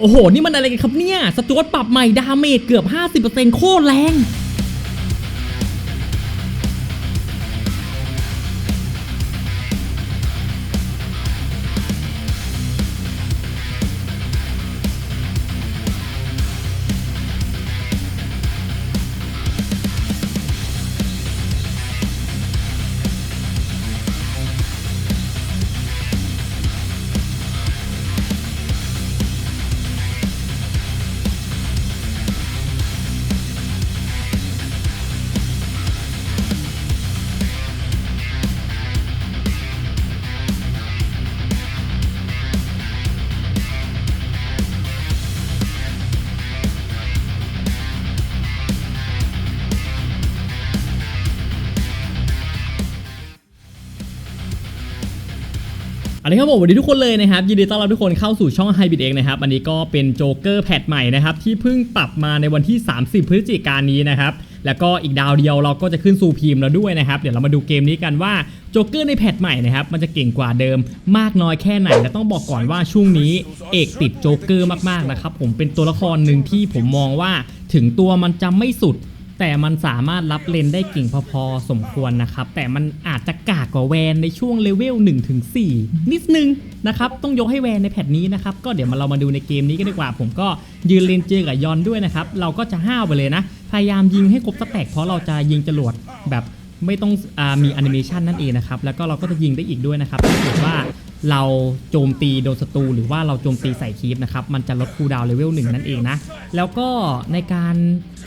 โอ้โห นี่มันอะไรกันครับเนี่ย สจวตปรับใหม่ ดาเมจเกือบ 50%โคตรแรง อันนี้ครับผมสวัสดีทุกคนเลยนะครับยินดีต้อนรับทุกคนเข้าสู่ช่อง h y b i t เองนะครับอันนี้ก็เป็นโจ๊กเกอร์แพทใหม่นะครับที่เพิ่งปรับมาในวันที่ 30 พฤศจิกายนนี้นะครับแล้วก็อีกดาวเดียวเราก็จะขึ้นสู่พีมแล้วด้วยนะครับเดี๋ยวเรามาดูเกมนี้กันว่าโจ๊กเกอร์ในแพทใหม่นะครับมันจะเก่งกว่าเดิมมากน้อยแค่ไหนและต้องบอกก่อนว่าช่วงนี้เอกติดโจ๊กเกอร์มากๆนะครับผมเป็นตัวละครหนึ่งที่ผมมองว่าถึงตัวมันจะไม่สุด แต่มันสามารถรับเลนได้เก่งพอๆ สมควรนะครับ แต่มันอาจจะกากกว่าแวนในช่วงเลเวล1ถึงนิดนึงนะครับ ต้องยกให้แวนในแพทนี้นะครับ ก็เดี๋ยวมาเรามาดูในเกมนี้กันดีกว่า ผมก็ยืนเลนเจอกับยอนด้วยนะครับ เราก็จะห้าวไปเลยนะ พยายามยิงให้ครบสแต็กเพราะเราจะยิงจรวดแบบไม่ต้องอมีแอนิเมชันนั่นเองนะครับ แล้วก็เราก็จะยิงได้อีกด้วยนะครับถ้าเกิดว่า เราโจมตีโดนศัตรูหรือว่าเราโจมตีใส่คีปนะครับ มันจะลดคูดาวเลเวลหนึ่งนั่นเองนะ แล้วก็ในการ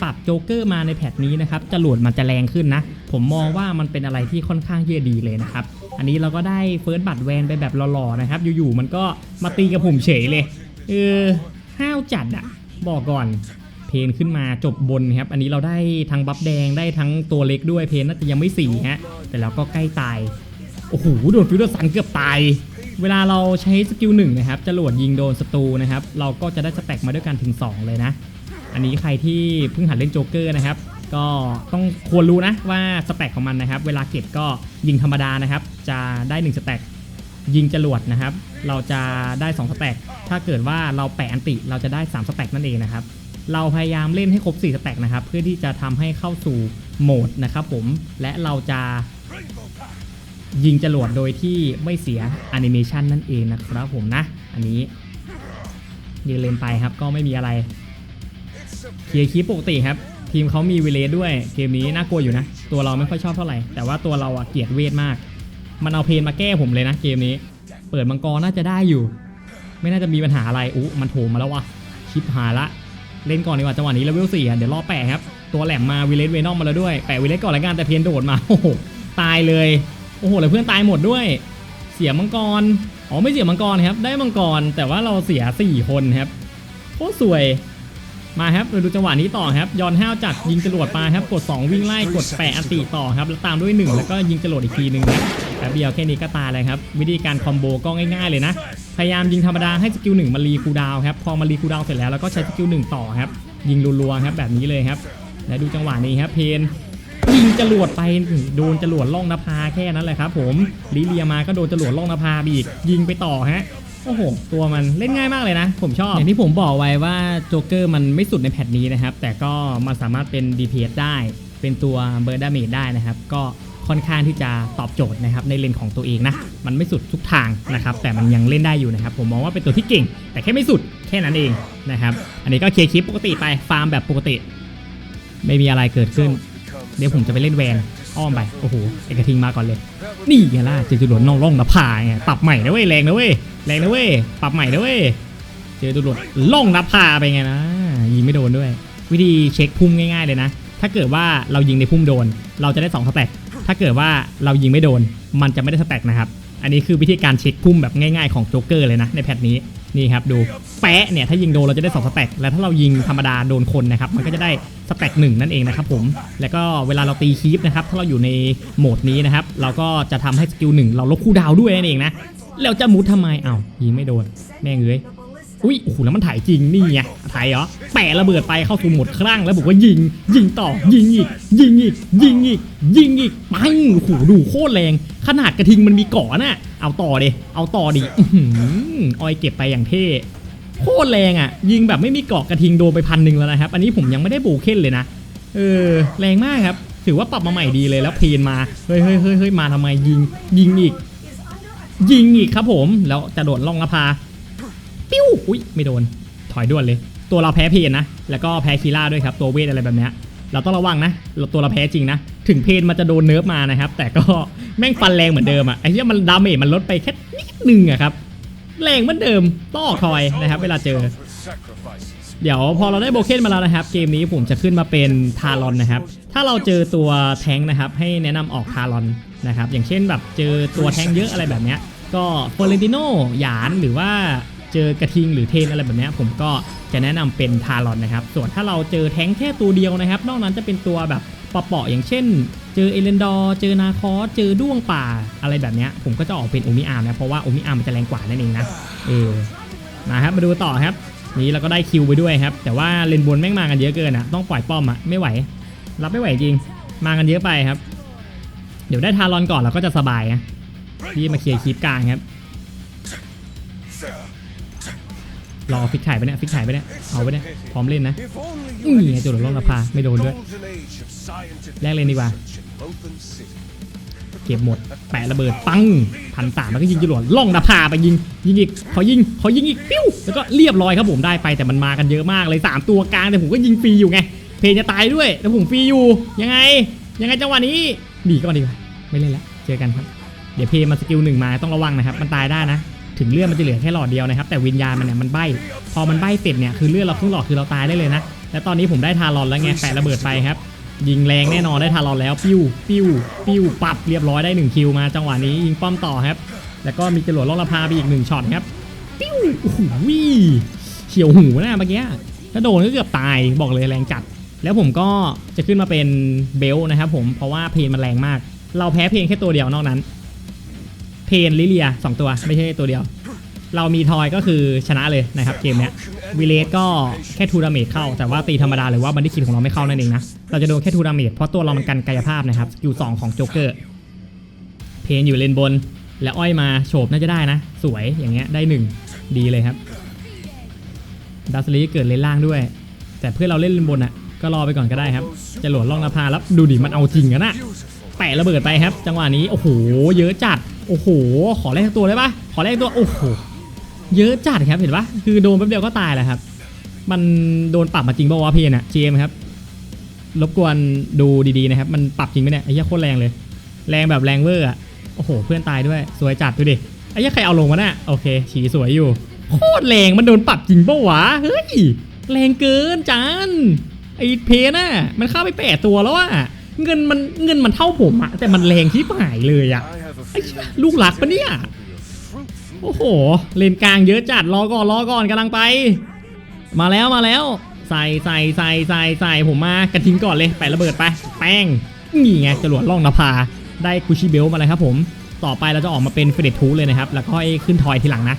ปรับโจ๊กเกอร์มาในแพทนี้นะครับจรวดมันจะแรงขึ้นนะ ผมมองว่ามันเป็นอะไรที่ค่อนข้างที่จะดีเลยนะครับ อันนี้เราก็ได้เฟิร์สบัตรแวนไปแบบหล่อๆนะครับ อยู่ๆมันก็มาตีกับผมเฉยเลยเออห้าวจัดอะบอกก่อนเพนขึ้นมาจบบนครับ อันนี้เราได้ทั้งบัฟแดงได้ทั้งตัวเล็กด้วยเพนน่าจะยังไม่สี่ฮะ แต่เราก็ใกล้ตาย โอ้โหโดนฟิวเดอร์ซันเกือบตาย เวลาเราใช้สกิลหนึ่งนะครับจรวดยิงโดนศัตรูนะครับ เราก็จะได้สแต็กมาด้วยกันถึง 2 เลยนะ อันนี้ใครที่เพิ่งหัดเล่นโจ๊กเกอร์นะครับ ก็ต้องควรรู้นะว่าสแต็กของมันนะครับ เวลาเก็บก็ยิงธรรมดานะครับ จะได้1สแต็กยิงจรวดนะครับ เราจะได้2สแต็กถ้าเกิดว่าเราแปะอันติเราจะได้3สแต็กนั่นเองนะครับ เราพยายามเล่นให้ครบ4สแต็กนะครับ เพื่อที่จะทำให้เข้าสู่โหมดนะครับผม และเราจะ ยิงจรวดโดยที่ไม่เสียแอนิเมชันนั่นเองนะครับผมนะ อันนี้ยืนเลนไปครับก็ไม่มีอะไรเคลียร์คีปปกติครับ ทีมเขามีวิเลด้วย เกมนี้น่ากลัวอยู่นะ ตัวเราไม่ค่อยชอบเท่าไหร่ แต่ว่าตัวเราอะเกลียดเวทมาก มันเอาเพนมาแก้ผมเลยนะเกมนี้ เปิดมังกรน่าจะได้อยู่ ไม่น่าจะมีปัญหาอะไรอู้มันโถมมาแล้ววะชิปหาละ เล่นก่อนดีกว่าจังหวะนี้เลเวลสี่อะเดี๋ยวรอแปะครับ ตัวแหลมมาวิเลสเวนอมมาแล้วด้วยแปะวิเลสก่อนละกันแต่เพนโดดมาโอ้โหตายเลย โอ้โหแล้วเพื่อนตายหมดด้วย เสียมังกร อ๋อไม่เสียมังกรครับ ได้มังกรแต่ว่าเราเสีย 4 คนครับโคตรสวย มาครับเราดูจังหวะนี้ต่อครับยอนห้าวจัดยิงจรวดมาครับ กด 2 วิ่งไล่ กดแปะอันติต่อครับ แล้วตามด้วย 1 แล้วก็ยิงจรวดอีกทีหนึ่งครับแป๊บเดียวแค่นี้ก็ตายเลยครับ วิธีการคอมโบก็ง่ายๆเลยนะ พยายามยิงธรรมดาให้สกิลหนึ่งมารีคูดาวครับ พอมารีคูดาวเสร็จแล้วแล้วก็ใช้สกิลหนึ่งต่อครับ ยิงรัวๆครับแบบนี้เลยครับ และดูจังหวะนี้ครับเพน ยิงจรวดไปโดนจรวดล่องนภาแค่นั้นแหละครับผมลิเลียมาก็โดนจรวดล่องนภาไปอีก ยิงไปต่อฮะโอ้โห ตัวมันเล่นง่ายมากเลยนะ ผมชอบ อย่างที่ผมบอกไว้ว่าโจ๊กเกอร์มันไม่สุดในแพทนี้นะครับ แต่ก็มันสามารถเป็น DPS ได้ เป็นตัวเบอร์ดาเมจได้นะครับ ก็ค่อนข้างที่จะตอบโจทย์นะครับในเลนของตัวเองนะ มันไม่สุดทุกทางนะครับ แต่มันยังเล่นได้อยู่นะครับ ผมมองว่าเป็นตัวที่เก่ง แต่แค่ไม่สุดแค่นั้นเองนะครับ อันนี้ก็เคลียร์คลิปปกติไป ฟาร์มแบบปกติ ไม่มีอะไรเกิดขึ้น เดี๋ยวผมจะไปเล่นแวนอ้อมไป โอ้โหเอกระทิงมาก่อนเลย นี่ไงล่ะเจอจุดหลวนน่องร่องนภาไงปรับใหม่นะเว้ยแรงนะเว้ยแรงนะเว้ยปรับใหม่นะเว้ยเจอจุดหลวนล่องนภาไปไงนะยิงไม่โดนด้วย วิธีเช็คพุ่มง่ายๆเลยนะ ถ้าเกิดว่าเรายิงในพุ่มโดน เราจะได้2สแต็กถ้าเกิดว่าเรายิงไม่โดน มันจะไม่ได้สแต็กนะครับอันนี้คือวิธีการเช็คพุ่มแบบง่ายๆของโจ๊กเกอร์เลยนะในแพทนี้ นี่ครับดูแปะเนี่ยถ้ายิงโดนเราจะได้2สแต็กแล้วถ้าเรายิงธรรมดาโดนคนนะครับมันก็จะได้สแต็กหนึ่งนั่นเองนะครับผมแล้วก็เวลาเราตีคีฟนะครับถ้าเราอยู่ในโหมดนี้นะครับเราก็จะทำให้สกิลหนึ่งเราลบคู่ดาวด้วยนั่นเองนะแล้วจะมุดทำไมเอ้ายิงไม่โดนแม่งเอ้ย อุ้ยโอ้โหแล้วมันถ่ายจริงนี่ไงถ่ายเหรอแปะระเบิดไปเข้าสู่หมดคลั่งแล้วบอกว่ายิง ยิงต่อยิงอีก ยิงอีก ยิงอีก ยิงอีกปังโอ้โหดูโคตรแรง ขนาดกระทิงมันมีเก่อน่ะเอาต่อดิเอาต่อดิอื้อหือยเก็บไปอย่างเท่โคตรแรงอะ ยิงแบบไม่มีเกาะกระทิงโดนไปพันหนึ่งแล้วนะครับ อันนี้ผมยังไม่ได้โบเคนเลยนะเออแรงมากครับ ถือว่าปรับมาใหม่ดีเลยแล้วเพนมาเฮ้ยเฮ้ยเฮ้ยเฮ้ยมาทำไมยิงยิงอีก ยิงอีกครับผมแล้วจะโดดล่องนภา ปิ้วอุ้ยไม่โดน ถอยด่วนเลย ตัวเราแพ้เพนนะ แล้วก็แพ้คีล่าด้วยครับ ตัวเวทอะไรแบบเนี้ยเราต้องระวังนะเราตัวเราแพ้จริงนะ ถึงเพนมันจะโดนเนิร์ฟมานะครับ แต่ก็แม่งฟันแรงเหมือนเดิมอะไอ้เนี้ยมันดาเมจมันลดไปแค่นิดนึงอะครับ แรงเหมือนเดิมต้องออกทอยนะครับ เวลาเจอ เดี๋ยวพอเราได้โบเคนมาแล้วนะครับ เกมนี้ผมจะขึ้นมาเป็นทารอนนะครับ ถ้าเราเจอตัวแท้งนะครับ ให้แนะนำออกทารอนนะครับ อย่างเช่นแบบเจอตัวแท้งเยอะอะไรแบบเนี้ยก็เฟอร์เรนติโนหยานหรือว่า เจอกระทิงหรือเทนอะไรแบบนี้ผมก็จะแนะนำเป็นทารอนนะครับ ส่วนถ้าเราเจอแท้งแค่ตัวเดียวนะครับ นอกนั้นจะเป็นตัวแบบปะเปาะๆอย่างเช่น เจอเอเลนดอร์เจอนาคอสเจอด้วงป่าอะไรแบบนี้ผมก็จะออกเป็นโอมิอาร์มนะเพราะว่าโอมิอาร์มมันจะแรงกว่านั่นเองนะเออมาครับมาดูต่อครับ นี้เราก็ได้คิวไปด้วยครับ แต่ว่าเลนบนแม่งมากันเยอะเกินอะต้องปล่อยป้อมอะไม่ไหว รับไม่ไหวจริง มากันเยอะไปครับ เดี๋ยวได้ทารอนก่อนเราก็จะสบายนะที่มาเคลียร์คลิปกลางครับ รอฟิกถ่ายไปเนี่ยฟิกถ่ายไปเนี่ยเอาไปเนี่ยพร้อมเล่นนะนี่นี่ไงจุดหลงลลงงนภาภาไม่โดนด้วยแลกเลเลยยดีกว่าเก็บหมดแปะระเบิดปังพันสามแล้วก็ยิงจรวดล่องนภาไปยิงยิงอีกขอยิงขอีกปิ้วแล้วก็เรียบร้อยครับผมได้ไปแต่มันมากันเยอะมากเลยสามตัวกลางแต่ผมก็ยิงฟรีอยู่ไง เพนจะตายด้วยแต่ผมฟรีอยู่ยังไง ยังไงจังหวะนี้หนีก่อนดีกว่าไม่เล่นแล้วเจอกันครับเดี๋ยวเพนมาสกิลหนึ่งมาต้องระวังนะครับมันตายได้นะ ถึงเลือดมันจะเหลือแค่หลอดเดียวนะครับแต่วิญญาณมันเนี่ยมันใบพอมันใบเสร็จเนี่ยคือเลือดเราครึ่งหลอดคือเราตายได้เลยนะและตอนนี้ผมได้ทารอนแล้วไงแปะระเบิดไปครับ ยิงแรงแน่นอนได้ทารอนแล้วปิ้วปิ้วปิ้วปับเรียบร้อยได้1คิวมาจังหวะนี้ยิงป้อมต่อครับ แล้วก็มีจรวดล่องละพาไปอีกหนึ่งช็อตครับปิ้วโอ้โหเฉียวหูนะเมื่อกี้ถ้าโดนก็เกือบตายบอกเลยแรงจัด แล้วผมก็จะขึ้นมาเป็นเบลนะครับผมเพราะว่าเพนมันแรงมาก เราแพ้เพนแค่ตัวเดียวนอกนั้น เพนลิเลียสองตัวไม่ใช่ตัวเดียว เรามีทอยก็คือชนะเลยนะครับเกมเนี้ยวิเลสก็แค่ทูดาเมจเข้า แต่ว่าตีธรรมดาหรือว่าบันดี้คิดของเราไม่เข้านั่นเองนะเราจะโดนแค่ทูดาเมจเพราะตัวเรามันกันกายภาพนะครับสกิลสองของโจ๊กเกอร์เพนอยู่เลนบน และอ้อยมาโฉบน่าจะได้นะ สวยอย่างเงี้ยได้หนึ่งดีเลยครับดัสลีเกิดเลนล่างด้วย แต่เพื่อนเราเล่นเลนบนอะก็รอไปก่อนก็ได้ครับ จะหลดล่องนภาแล้วดูดิมันเอาจริงกันนะแปะระเบิดไปครับ จังหวะนี้ โอ้โห เยอะจัด โอ้โห ขอแลกตัวได้ปะขอแลกตัว โอ้โห เยอะจัดครับ เห็นปะคือโดนแป๊บเดียวก็ตายแหละครับ มันโดนปรับมาจริงป่าวะเพนอะเจมครับ รบกวนดูดีๆนะครับ มันปรับจริงไหมเนี่ย ไอ้เหี้ยโคตรแรงเลย แรงแบบแรงเวอร์อะโอ้โห เพื่อนตายด้วย สวยจัดดูดิ ไอ้เหี้ยใครเอาลงวะน่ะโอเค ฉีสวยอยู่ โคตรแรง มันโดนปรับจริงป่าวะ เฮ้ย แรงเกินจานไอ้เพนอะมันเข้าไปแปดตัวแล้วอะเงินมันเงินมันเท่าผมอะแต่มันแรงที่หายเลยอะ ลูกหลักปะเนี่ย โอ้โห เลนกลางเยอะจัด รอก่อน รอก่อนกำลังไป มาแล้ว มาแล้ว ใส่ใส่ใส่ใส่ใส่ผมมากระทิ้งก่อนเลย แปะระเบิดไป แป้ง นี่ไงจรวดล่องนภา ได้กุชิเบลมาเลยครับผม ต่อไปเราจะออกมาเป็นเฟรดทูเลยนะครับ แล้วก็ให้ขึ้นทอยทีหลังนะ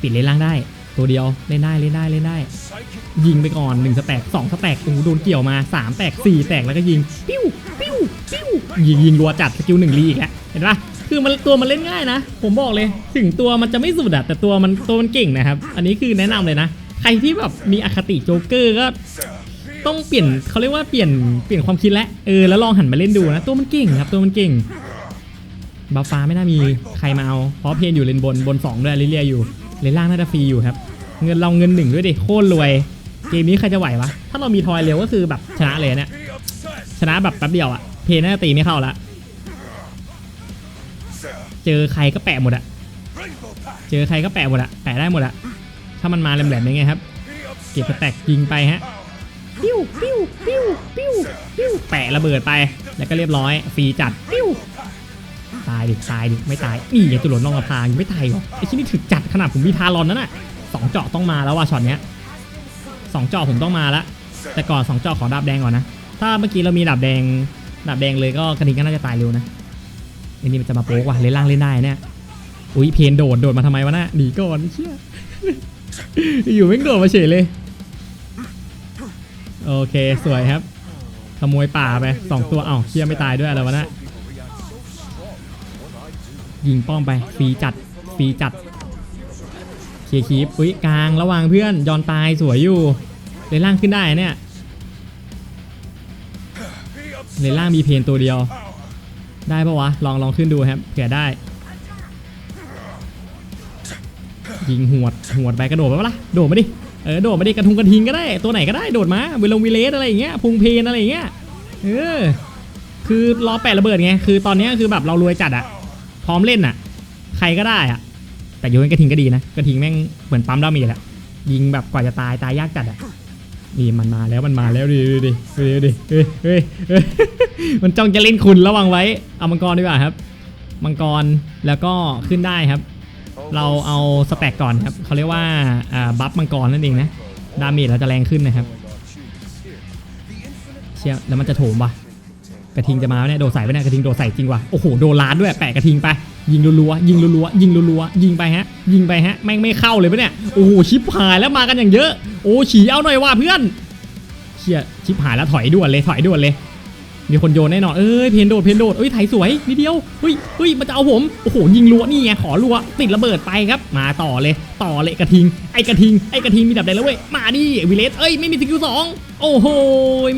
ปิดเลนล่างได้ ตัวเดียว เล่นได้ เล่นได้ เล่นได้ ยิงไปก่อน1สแต็ก2สแต็กโอ้โหโดนเกี่ยวมา3แตก4แตกแล้วก็ยิง ปิ้ว ปิ้วปิ้วยิงยิงรัวจัดสกิลหนึ่งรีอีกแล้วเห็นปะคือมันตัวมันเล่นง่ายนะ ผมบอกเลย ถึงตัวมันจะไม่สุดอะแต่ตัวมันตัวมันเก่งนะครับ อันนี้คือแนะนำเลยนะ ใครที่แบบมีอคติโจ๊กเกอร์ก็ต้องเปลี่ยนเขาเรียกว่าเปลี่ยนเปลี่ยนความคิดแล้วเออแล้วลองหันมาเล่นดูนะ ตัวมันเก่งครับ ตัวมันเก่งบาฟ้าไม่น่ามีใครมาเอาเพราะเพนอยู่เลนบนบนสองด้วยลิเลียอยู่เลนล่างน่าจะฟรีอยู่ครับ เงินเราเงินหนึ่งด้วยดิโคตรรวย เกมนี้ใครจะไหววะถ้าเรามีทอยเร็วก็คือแบบชนะเลยเนี่ย นะแบบแป๊บเดียวอะเพนน่าตีไม่เข้าละเจอใครก็แปะหมดอะเจอใครก็แปะหมดอะแปะได้หมดอะถ้ามันมาแหลมๆยังไงครับ เก็บสแต็กยิงไปฮะปิ้วปิ้วปิ้วปิ้วปิ้วแปะระเบิดไปแล้วก็เรียบร้อยฟรีจัดปิ้วตายดิตายดิไม่ตายนี่ยังตุลนลองกระพายังไม่ตายหรอไอ้ชิ้นนี้ถึกจัดขนาดผมมีทารอนนั่นน่ะสองเจาะต้องมาแล้วว่ะช็อตเนี้ยสองเจาะผมต้องมาละแต่ก่อนสองเจาะขอดาบแดงก่อนนะ ถ้าเมื่อกี้เรามีดาบแดงดาบแดงเลยก็กระดิ่งก็น่าจะตายเร็วนะไอ้นี่มันจะมาโป๊กว่ะเล่นล่างเล่นได้เนี่ยอุ้ยเพนโดดโดดมาทำไมวะน่ะหนีก่อนเชี่ยอยู่ไม่โดดมาเฉยเลยโอเคสวยครับ ขโมยป่าไปสองตัวเอ้าเชี่ยไม่ตายด้วยอะไรวะน่ะยิงป้อมไปฟรีจัดฟรีจัดเคลียร์คีปอุ้ยกลางระวังเพื่อนยอนตายสวยอยู่เลนล่างขึ้นได้เนี่ย เลนล่างมีเพนตัวเดียว ได้ปะวะ ลองลองขึ้นดูครับเผื่อได้ ยิงหวดหวดไปกระโดดไปปะล่ะโดดมาดิเออโดดมาดิกระทุงกระทิงก็ได้ตัวไหนก็ได้โดดมาวิลงวิเลสอะไรอย่างเงี้ยพุงเพนอะไรอย่างเงี้ยเออคือรอแปะระเบิดไงคือตอนนี้คือแบบเรารวยจัดอะพร้อมเล่นอะใครก็ได้อะแต่โยนกระทิงก็ดีนะกระทิงแม่งเหมือนปั๊มดาเมจอะยิงแบบกว่าจะตายตายยากจัดอะ นี่มันมาแล้วมันมาแล้วดิดิดิดิดิเฮ้ยเฮ้ยเฮ้ยมันจ้องจะเล่นคุณระวังไว้ เอามังกรดีกว่าครับ มังกรแล้วก็ขึ้นได้ครับ เราเอาสแต็กก่อนครับเขาเรียกว่าอ่าบัฟมังกรนั่นเองนะ ดาเมจเราจะแรงขึ้นนะครับ เชี่ยแล้วมันจะโถมปะกระทิงจะมาเนี่ยโดดใส่ไปเนี่ยกระทิงโดดใส่จริงว่ะโอ้โหโดนล้านด้วยแปะกระทิงไป ยิงรัวๆยิงรัวๆยิงรัวๆยิงไปฮะ ยิงไปฮะแม่งไม่เข้าเลยปะเนี่ยโอ้โหชิปหายแล้วมากันอย่างเยอะ โอ้ฉีเอาหน่อยว่ะเพื่อนเชี่ยชิปหายแล้วถอยด่วนเลยถอยด่วนเลย มีคนโยนแน่นอนเอ้ยเพนโดดเพนโดดเอ้ยไถสวยนิดเดียวเฮ้ยเฮ้ยมันจะเอาผมโอ้โหยิงรัวนี่ไงขอรัวติดระเบิดไปครับ มาต่อเลยต่อเลยกระทิง ไอ้กระทิงไอ้กระทิงมีดับแดงแล้วเว้ยมาดิวิเลสเอ้ยไม่มีสกิลสองโอ้โห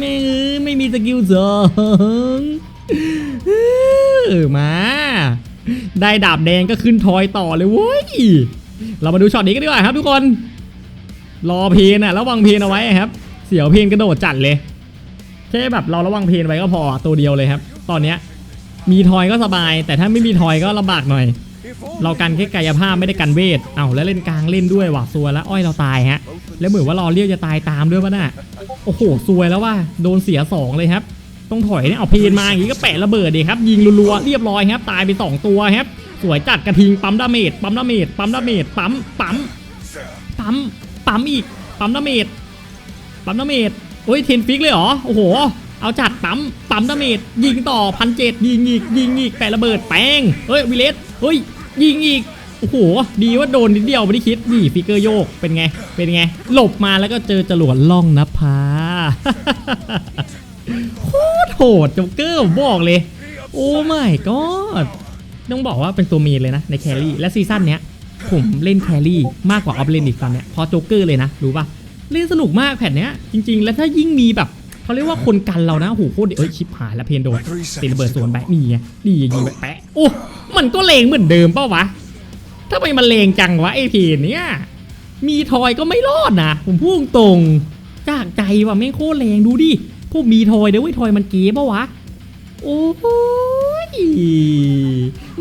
แม่เอ้ยไม่มีสกิลสองมาได้ดาบแดงก็ขึ้นทอยต่อเลยเว้ย เรามาดูช็อตนี้กันดีกว่าครับทุกคน รอเพนอะระวังเพนเอาไว้ครับ เสียวเพนกระโดดจัดเลยแค่แบบเราระวังเพนไว้ก็พอตัวเดียวเลยครับ ตอนเนี้ยมีทอยก็สบาย แต่ถ้าไม่มีทอยก็ลำบากหน่อย เรากันแค่กายภาพไม่ได้กันเวทเอ้าแล้วเล่นกลางเล่นด้วยว่ะซวยแล้วอ้อยเราตายฮะ แล้วเหมือนว่ารอเรียกจะตายตามด้วยป่ะน่ะโอ้โหซวยแล้วว่าโดนเสียสองเลยครับต้องถอยเนี่ยเอาเพนมาอย่างงี้ก็แปะระเบิดดีครับยิงรัวๆเรียบร้อยครับ ตายไปสองตัวครับ สวยจัดกระทิงปั๊มดาเมจปั๊มดาเมจปั๊มดาเมจปั๊มปั๊มปั๊ม ปั๊มอีก ปั๊มดาเมจ ปั๊มดาเมจโอ้ยเทนฟิกเลยเหรอ โอ้โห เอาจัดปั๊ม ปั๊มดาเมจ ยิงต่อพันเจ็ดยิงอีก ยิงอีกแปะระเบิดแป้งเฮ้ยวิเลสเฮ้ย ยิงอีก โอ้โห ดีว่าโดนนิดเดียวไม่ได้คิดนี่ฟิกเกอร์โยก เป็นไง เป็นไง หลบมาแล้วก็เจอจรวดล่องนภาโคตรโหดโจ๊กเกอร์บอกเลย โอ้ไม่ก็ต้องบอกว่าเป็นตัวเมียเลยนะในแครี่และซีซั่นเนี้ย ผมเล่นแครี่มากกว่าออฟเลนอีกตอนเนี้ยพอโจ๊กเกอร์เลยนะ รู้ปะเล่นสนุกมากแผ่นเนี้ยจริง ๆ แล้วถ้ายิ่งมีแบบเขาเรียกว่าคนกันเรานะโอ้โหโคตรดีเอ้ยชิปหายแล้วเพนโดนติดระเบิดสวนไปนี่ไงนี่ยิงไปแปะโอ้มันก็เลงเหมือนเดิมเปล่าวะทำไมมันเลงจังวะไอเพนเนี้ยมีทอยก็ไม่รอดนะผมพูดตรงจากใจว่ะไม่โคตรแรงดูดิพวกมีทอยเดี๋ยวไอ้ทอยมันเก๋ปะวะโอ้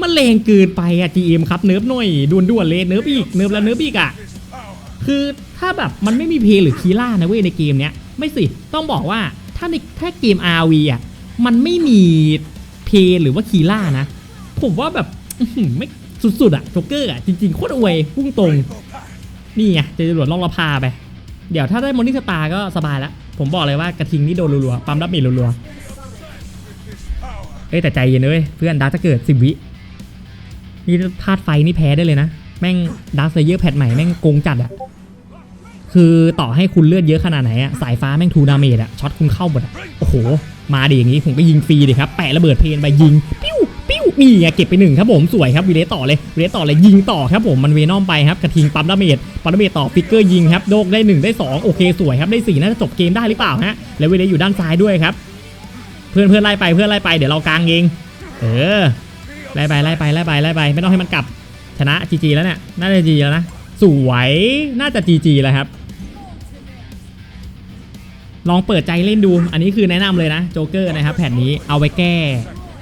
มันแรงเกินไปอะ GM ครับเนิร์ฟหน่อยด่วนๆเลยเนิร์ฟอีกเนิร์ฟแล้วเนิร์ฟอีกอะคือถ้าแบบมันไม่มีเพลหรือคีล่านะเว้ยในเกมเนี้ยไม่สิต้องบอกว่าถ้าในถ้าเกม RV อะมันไม่มีเพลหรือว่าคีล่านะ ผมว่าแบบไม่สุดๆอะโจ๊กเกอร์อะจริงๆโคตรอวยพุ่งตรง นี่ไงเจอตำรวจล่องละพาไป เดี๋ยวถ้าได้มอนิสตาร์ก็สบายแล้ว ผมบอกเลยว่ากระทิงนี่โดนรัวๆปั๊มรับมีรัวๆ เอ้ยแต่ใจเย็นเลยเพื่อนดาร์จะเกิดสิบวินี่ธาตุไฟนี่แพ้ได้เลยนะ แม่งดาร์เซเยอร์แพทใหม่แม่งโกงจัดอะคือต่อให้คุณเลือดเยอะขนาดไหนอะสายฟ้าแม่งทูดาเมจอะช็อตคุณเข้าหมดอะโอ้โห มาดิอย่างงี้ผมก็ยิงฟรีดิครับแปะระเบิดเพลนไปยิงปิ้วปิ้วนี่ไงเก็บไปหนึ่งครับผมสวยครับวีเลสต่อเลยวีเลสต่อเลยยิงต่อครับผมมันเวนอมไปครับกระทิงปั๊มดาเมจปั๊มดาเมจต่อฟิกเกอร์ยิงครับโดกได้หนึ่งได้สองโอเคสวยครับได้สี่น่าจะจบเกมได้หรือเปล่าฮะแล้ววีเลสอยู่ด้านซ้ายด้วยครับ พื่อนเพื่อนไล่ไปเพื่อนไล่ไปเดี๋ยวเรากลางเองเออไล่ไปไล่ไปไล่ไปไล่ไป ไม่ต้องให้มันกลับชนะจีจีแล้วเนี่ยน่าจะจีแล้วนะสวยน่าจะจีจีแล้วครับ ลองเปิดใจเล่นดู อันนี้คือแนะนำเลยนะโจ๊กเกอร์นะครับแผ่นนี้เอาไว้แก้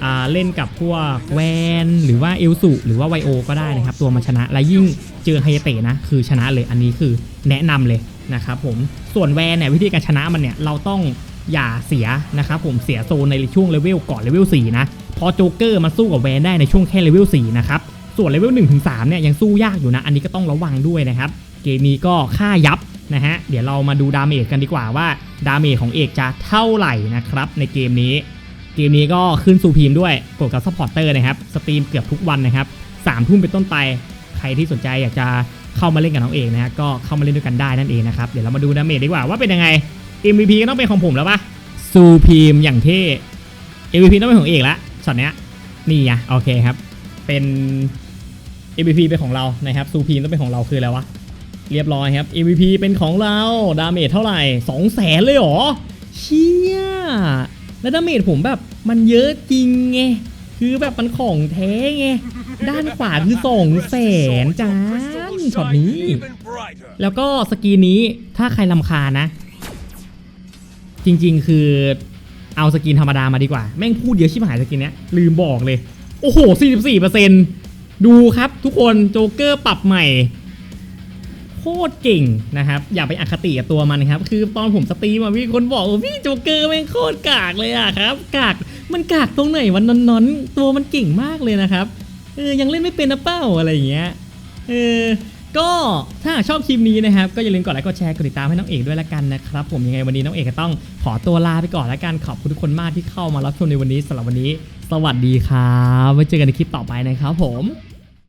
อ่เล่นกับพวกแวนหรือว่าเอลสุหรือว่าไวโอก็ได้นะครับ ตัวมันชนะและยิ่งเจอไฮเตะนะคือชนะเลยอันนี้คือแนะนำเลยนะครับผมส่วนแวนเนี่ยวิธีการชนะมันเนี่ยเราต้อง อย่าเสียนะครับผมเสียโซนในช่วงเลเวลก่อนเลเวล4นะพอโจ๊กเกอร์มันสู้กับแวนได้ในช่วงแค่เลเวล4นะครับส่วนเลเวล1ถึง3เนี่ยยังสู้ยากอยู่นะ อันนี้ก็ต้องระวังด้วยนะครับ เกมนี้ก็ฆ่ายับนะฮะ เดี๋ยวเรามาดูดาเมจกันดีกว่าว่าดาเมจของเอกจะเท่าไหร่นะครับในเกมนี้ เกมนี้ก็ขึ้นสู่พีมด้วยกดกับซัพพอร์เตอร์นะครับ สตรีมเกือบทุกวันนะครับสามทุ่มเป็นต้นไป ใครที่สนใจอยากจะเข้ามาเล่นกับน้องเอกนะฮะก็เข้ามาเล่นด้วยกันได้นั่นเองนะครับ เดี๋ยวเรามาดูดาเมจดีกว่าว่าเป็นยังไง MVP ก็ต้องเป็นของผมแล้วปะซูพีมอย่างเท่ MVP ต้องเป็นของเอกละช็อตเนี้ยนี่ไงโอเคครับ เป็น MVP เป็นของเรานะครับซูพีมต้องเป็นของเราคืออะไรวะเรียบร้อยครับ MVP เป็นของเราดาเมจเท่าไหร่2 0 0แสนเลยเหรอเชี่ยแล้วดาเมจผมแบบมันเยอะจริงไงคือแบบมันของแท้ไงด้านขวาคือ2 0 0แสนจ้าช็อตนี้ แล้วก็สกรีนนี้ถ้าใครลำคาญนะ จริง ๆ คือเอาสกินธรรมดามาดีกว่า แม่งพูดเยอะชิบหายสกินเนี้ยลืมบอกเลย โอ้โห 44%ดูครับทุกคนโจเกอร์ปรับใหม่ โคตรเก่งนะครับ อย่าไปอคติกับตัวมันครับ คือตอนผมสตรีมอะมีคนบอกว่าพี่โจเกอร์แม่งโคตรกากเลยอะครับ กากมันกากตรงไหนวันนอนๆตัวมันเก่งมากเลยนะครับเออยังเล่นไม่เป็นนะเป้าอะไรอย่างเงี้ยเออ ก็ถ้าหากชอบคลิปนี้นะครับ ก็อย่าลืมกดไลค์กดแชร์กดติดตามให้น้องเอกด้วยละกันนะครับผมยังไงวันนี้น้องเอกก็ต้องขอตัวลาไปก่อนละกันขอบคุณทุกคนมากที่เข้ามารับชมในวันนี้สำหรับวันนี้ สวัสดีครับไว้เจอกันในคลิปต่อไปนะครับผม